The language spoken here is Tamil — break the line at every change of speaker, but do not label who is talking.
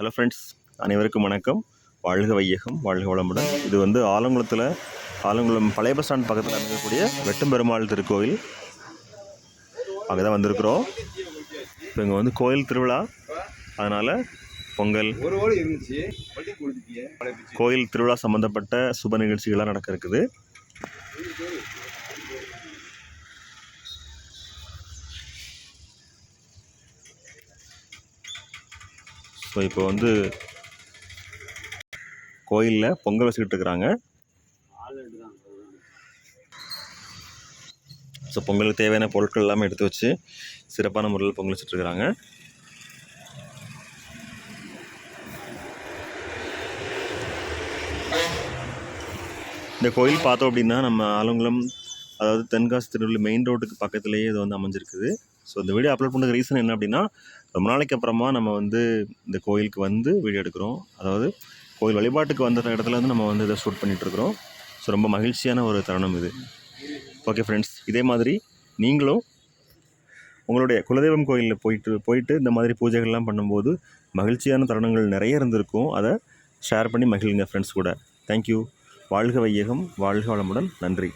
ஹலோ ஃப்ரெண்ட்ஸ் அனைவருக்கும் வணக்கம். வாழ்க வையகம் வாழ்க வளமுடன். இது வந்து ஆலங்குளத்தில் ஆலங்குளம் பழைய பஸ் ஸ்டாண்ட் பக்கத்தில் இருக்கக்கூடிய வெட்டம்பெருமாள் திருக்கோயில் அங்கே தான் வந்திருக்கிறோம். இப்போ இங்கே வந்து கோயில் திருவிழா. அதனால் பொங்கல் கோயில் திருவிழா சம்மந்தப்பட்ட சுப நிகழ்ச்சிகள்லாம் நடக்க இருக்குது. ஸோ இப்போ வந்து கோயிலில் பொங்கல் வச்சுக்கிட்டு இருக்கிறாங்க. ஸோ பொங்கலுக்கு தேவையான பொருட்கள் எல்லாமே எடுத்து வச்சு சிறப்பான முறையில் பொங்கல் வச்சுட்ருக்குறாங்க இந்த கோயில் பார்த்தோம் அப்படின்னா நம்ம ஆலங்குளம் அதாவது தென்காசி திருநெல்வேலி மெயின் ரோட்டுக்கு பக்கத்துலேயே இது வந்து அமைஞ்சிருக்குது. ஸோ இந்த வீடியோ அப்லோட் பண்ணுற ரீசன் என்ன அப்படின்னா ரொம்ப நாளைக்கு அப்புறமா நம்ம வந்து இந்த கோயிலுக்கு வந்து வீடியோ எடுக்கிறோம். அதாவது கோயில் வழிபாட்டுக்கு வந்த இடத்துல வந்து நம்ம வந்து இதை ஷூட் பண்ணிகிட்ருக்குறோம் ஸோ ரொம்ப மகிழ்ச்சியான ஒரு தருணம் இது. ஓகே ஃப்ரெண்ட்ஸ் இதே மாதிரி நீங்களும் உங்களுடைய குலதெய்வம் கோயிலில் போயிட்டு போயிட்டு இந்த மாதிரி பூஜைகள்லாம் பண்ணும்போது மகிழ்ச்சியான தருணங்கள் நிறைய இருந்திருக்கும். அதை ஷேர் பண்ணி மகிழுங்க ஃப்ரெண்ட்ஸ் கூட. தேங்க்யூ வாழ்க வையகம் வாழ்க வளமுடன். நன்றி.